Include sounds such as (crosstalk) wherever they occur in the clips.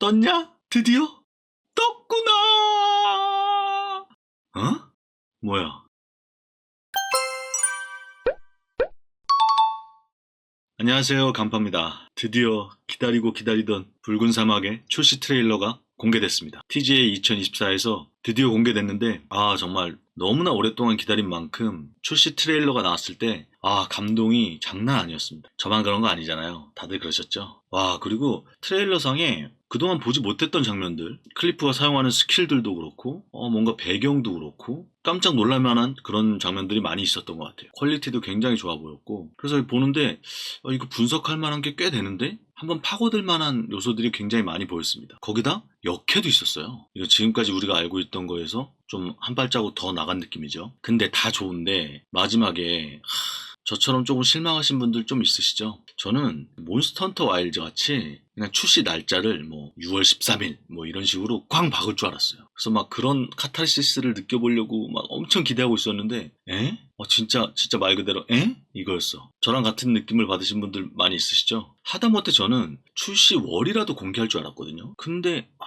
떴냐? 드디어? 떴구나! 어? 뭐야? 안녕하세요. 간파입니다. 드디어 기다리고 기다리던 붉은 사막의 출시 트레일러가 공개됐습니다. TGA 2024에서 드디어 공개됐는데, 아, 정말 너무나 오랫동안 기다린 만큼 출시 트레일러가 나왔을 때, 아, 감동이 장난 아니었습니다. 저만 그런 거 아니잖아요. 다들 그러셨죠? 와, 그리고 트레일러상에 그동안 보지 못했던 장면들, 클리프가 사용하는 스킬들도 그렇고, 어, 뭔가 배경도 그렇고, 깜짝 놀랄만한 그런 장면들이 많이 있었던 것 같아요. 퀄리티도 굉장히 좋아 보였고, 그래서 보는데, 어, 이거 분석할 만한 게 꽤 되는데? 한번 파고들 만한 요소들이 굉장히 많이 보였습니다. 거기다 역해도 있었어요. 이거 지금까지 우리가 알고 있던 거에서 좀 한 발자국 더 나간 느낌이죠. 근데 다 좋은데, 마지막에, 하, 저처럼 조금 실망하신 분들 좀 있으시죠? 저는 몬스터 헌터 와일드 같이 그냥 출시 날짜를 뭐 6월 13일 뭐 이런 식으로 꽝 박을 줄 알았어요. 그래서 막 그런 카타르시스를 느껴보려고 막 엄청 기대하고 있었는데, 에? 어, 진짜, 진짜 말 그대로, 에? 이거였어. 저랑 같은 느낌을 받으신 분들 많이 있으시죠? 하다못해 저는 출시 월이라도 공개할 줄 알았거든요. 근데, 아,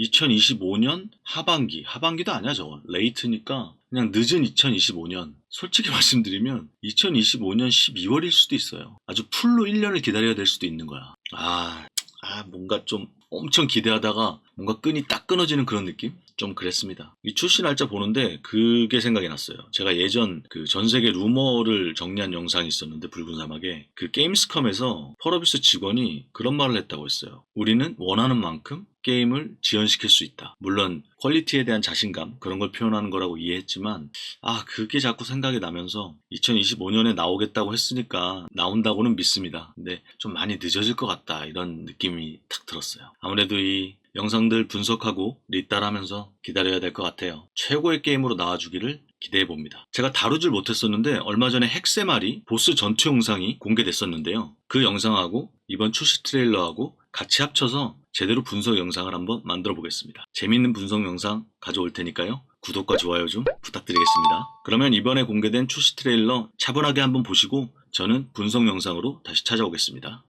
2025년 하반기, 하반기도 아니야, 저건. 레이트니까 그냥 늦은 2025년. 솔직히 (laughs) 말씀드리면 2025년 12월일 수도 있어요. 아주 풀로 1년을 기다려야 될 수도 있는 거야. 아, 아, 뭔가 좀 엄청 기대하다가 뭔가 끈이 딱 끊어지는 그런 느낌? 좀 그랬습니다. 이 출시 날짜 보는데 그게 생각이 났어요. 제가 예전 그 전 세계 루머를 정리한 영상이 있었는데 붉은 사막에 그 게임스컴에서 펄어비스 직원이 그런 말을 했다고 했어요. 우리는 원하는 만큼 게임을 지연시킬 수 있다. 물론 퀄리티에 대한 자신감 그런 걸 표현하는 거라고 이해했지만 아 그게 자꾸 생각이 나면서 2025년에 나오겠다고 했으니까 나온다고는 믿습니다. 근데 좀 많이 늦어질 것 같다 이런 느낌이 탁 들었어요. 아무래도 이 영상들 분석하고 리따라하면서 기다려야 될 것 같아요. 최고의 게임으로 나와주기를 기대해 봅니다. 제가 다루질 못했었는데 얼마 전에 헥세마리 보스 전투 영상이 공개됐었는데요. 그 영상하고 이번 출시 트레일러하고 같이 합쳐서 제대로 분석 영상을 한번 만들어 보겠습니다. 재밌는 분석 영상 가져올 테니까요. 구독과 좋아요 좀 부탁드리겠습니다. 그러면 이번에 공개된 출시 트레일러 차분하게 한번 보시고 저는 분석 영상으로 다시 찾아오겠습니다.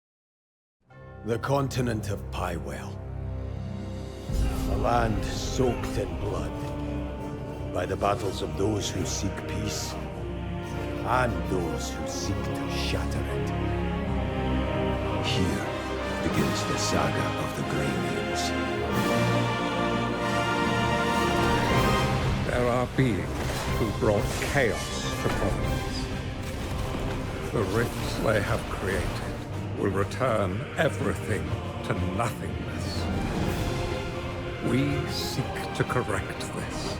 The continent of Pywell. Land soaked in blood by the battles of those who seek peace and those who seek to shatter it. Here begins the saga of the Grey There are beings who brought chaos to Providence. The rifts they have created will return everything to nothingness. We seek to correct this.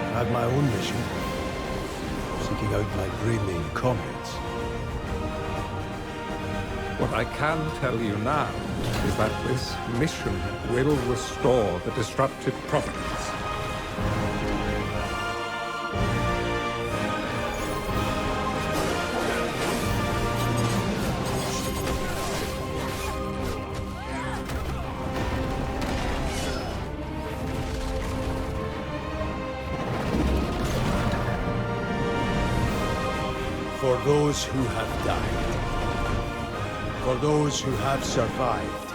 I had my own mission, seeking out my Greymane comrades. What I can tell you now is that this mission will restore the disrupted Providence. For those who have died, for those who have survived,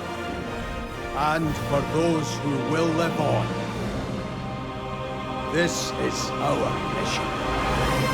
and for those who will live on. This is our mission.